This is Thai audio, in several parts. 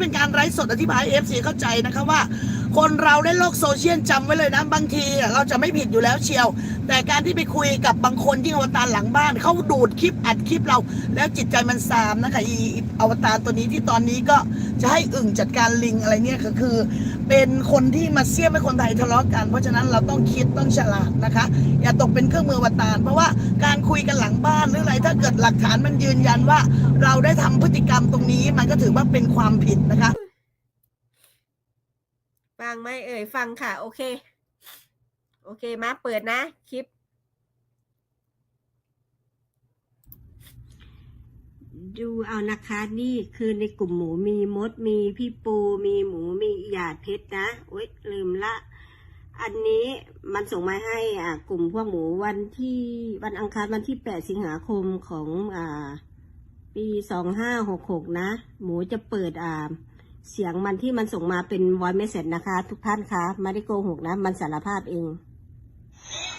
เป็นการไร้สดอธิบายเอฟซีเข้าใจนะคะว่า คนเราในโลกโซเชียลจำไว้เลยนะบางทีเราจะไม่ผิดอยู่แล้วเชียว แต่การที่ไปคุยกับบางคนที่อวตารหลังบ้านเขาดูดคลิปอัดคลิปเรา แล้วจิตใจมันซามนะคะอีอวตารตัวนี้ที่ตอนนี้ก็จะให้อึ่งจัดการลิงอะไรเนี่ยก็คือ เป็นคนที่มาเสียมให้คนไทยทะเลาะกัน เพราะฉะนั้นเราต้องคิดต้องฉลาดนะคะ อย่าตกเป็นเครื่องมืออวตารเพราะว่าการคุยกันหลังบ้านหรืออะไรถ้าเกิดหลักฐานมันยืนยันว่า เราได้ทำพฤติกรรมตรงนี้มันก็ถือว่าเป็นความผิดนะคะ ฟังไหมเอ่ยฟังค่ะ โอเค โอเคมาเปิดนะคลิป ดูเอานะคะนี่คือในกลุ่มหมูมีมดมีพี่ปูมีหมูมีหยาดเพชรนะโอ๊ยลืมละ อันนี้มันส่งมาให้อ่ากลุ่มพวกหมูวันที่วันอังคารวันที่แปดสิงหาคมของอ่า ปีสองห้าหกหกนะ หมูจะเปิดอ่า เสียงมันที่มันส่งมาเป็นวอยเมสเซจนะคะ ทุกท่านคะไม่ได้โกหกนะ มันสารภาพเอง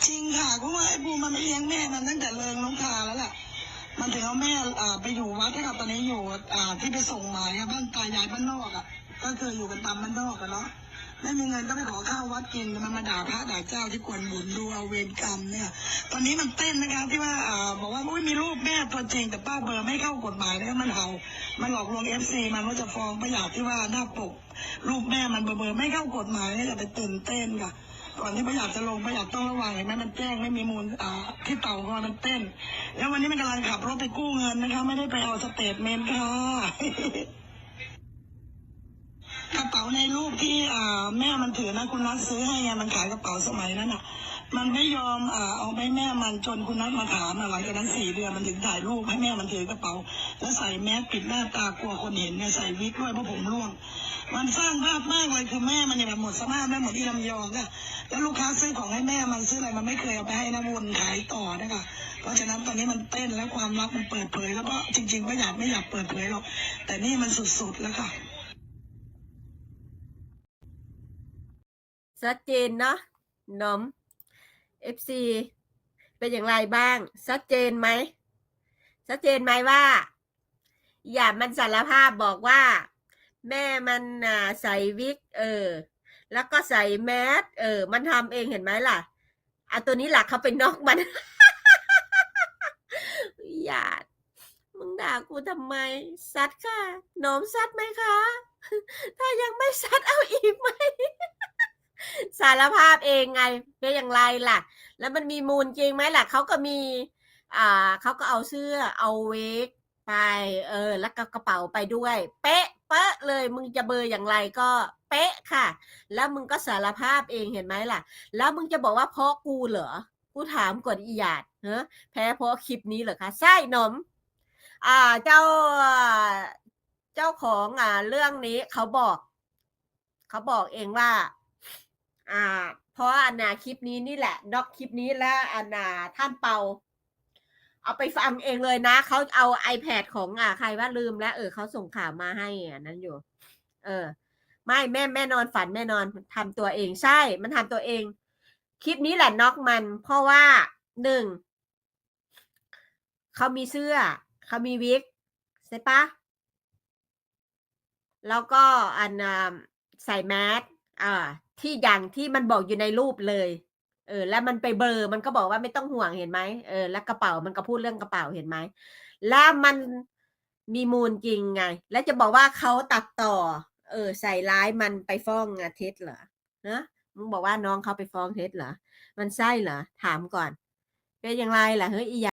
จริงค่ะเพราะว่าไอ้บูมันไม่เลี้ยงแม่มันตั้งแต่เริงน้องคาแล้วแหละมันถึงเอาแม่อ่าไปอยู่วัดให้กับตอนนี้อยู่อ่าที่ไปส่งหมายอะบ้านตายายบ้านนอกอะก็คืออยู่กันตามบ้านนอกกันเนาะ ไม่มีเงินก็ไปขอข้าววัดกินมันมาด่าพระด่าเจ้าที่กวนบุญดูเอาเวรกรรมเนี่ย ตอนนี้มันเต้นนะคะที่ว่าอบอกว่าอุ้ยมีรูปแม่ตัวจริงแต่ป้าเบอร์ไม่เข้ากฎหมายนะคะมันเอามันหลอกลวงเอฟซีมันว่าจะฟ้องประหยัดที่ว่าหน้าปก รูปแม่มันเบอร์เบอร์ไม่เข้ากฎหมายเนี่ยอย่าไปตื่นเต้นค่ะก่อนที่ประหยัดจะลงประหยัดต้องระวังเห็นไหมมันแจ้งไม่มีมูลอ่าที่เต่างอยมันเต้น แล้ววันนี้มันกำลังขับรถไปกู้เงินนะคะ ไม่ได้ไปเอาสเตทเมนต์ค่ะ ในรูปที่แม่มันถือนะคุณนัทซื้อให้ไงมันขายกระเป๋าสมัยนั้นอะ มันไม่ยอมเอาไปแม่มันจนคุณนัทมาถามอะหลังจากนั้นสี่เดือนมันถึงถ่ายรูปให้แม่มันถือกระเป๋า แล้วใส่แมสปิดหน้าตากลัวคนเห็นเนี่ยใส่วิกด้วยเพราะผมร่วง มันสร้างภาพมากเลยคือแม่มันเนี่ยแบบหมดสภาพแม่หมดที่ลำยองอะแล้วลูกค้าซื้อของให้แม่มันซื้ออะไรมันไม่เคยเอาไปให้นะวนขายต่อนะคะเพราะฉะนั้นตอนนี้มันเต้นแล้วความรักมันเปิดเผยแล้วก็จริง ๆ ก็อยากไม่อยากเปิดเผยหรอกแต่นี่มันสุดๆแล้วค่ะ ชัดเจนเนาะนม FC เป็นอย่างไรบ้าง ชัดเจนไหมชัดเจนไหมว่า อย่ามันสารภาพบอกว่า แม่มันอ่าใส่วิก เออ แล้วก็ใส่แมสเออ มันทำเองเห็นไหมล่ะอะตัวนี้หลักเขาเป็นนอกมันอย่ามึงด่ากูทำไมซัดค่ะหนอมซัดไหมคะ ถ้ายังไม่ซัดเอาอีกไหม สารภาพเองไงเป็นอย่างไรล่ะ แล้วมันมีมูลจริงไหมล่ะเขาก็มีอ่าเขาก็เอาเสื้อเอาเวกไป เออ แล้วก็กระเป๋าไปด้วย เป๊ะเป๊ะเลย มึงจะเบอร์อย่างไรก็เป๊ะค่ะ แล้วมึงก็สารภาพเองเห็นไหมล่ะ แล้วมึงจะบอกว่าเพราะกูเหรอกูถามก่อนอีหยาดเนอะแพ้เพราะคลิปนี้เหรอคะใช่หนม อ่าเจ้าเจ้าของอ่าเรื่องนี้เขาบอก เขาบอกเองว่า อ่า เพราะอันนาคลิปนี้นี่แหละนอกคลิปนี้แล้วอันนาท่านเปา เอาไปฟังเองเลยนะเขาเอา iPad ของอ่าใครว่าลืมแล้วเออเขาส่งข่าวมาให้อันนั้นอยู่ เออ ไม่แม่แม่นอนฝันแม่นอนทำตัวเองใช่ มันทำตัวเอง คลิปนี้แหละน็อกมัน เพราะว่าหนึ่งเขามีเสื้อเขามีวิกใช่ปะแล้วก็อันาใส่แมสอ่า ที่อย่างที่มันบอกอยู่ในรูปเลย เออ แล้วมันไปเบอร์มันก็บอกว่าไม่ต้องห่วงเห็นไหมเออแล้วกระเป๋ามันก็พูดเรื่องกระเป๋าเห็นไหมแล้วมันมีมูลจริงไง แล้วจะบอกว่าเขาตัดต่อ เออ ใส่ร้ายมันไปฟ้องอะเท็จเหรอนะมึงบอกว่าน้องเขาไปฟ้องเท็จเหรอมันใช่เหรอถามก่อน เป็นอย่างไรล่ะเฮ้ยอียา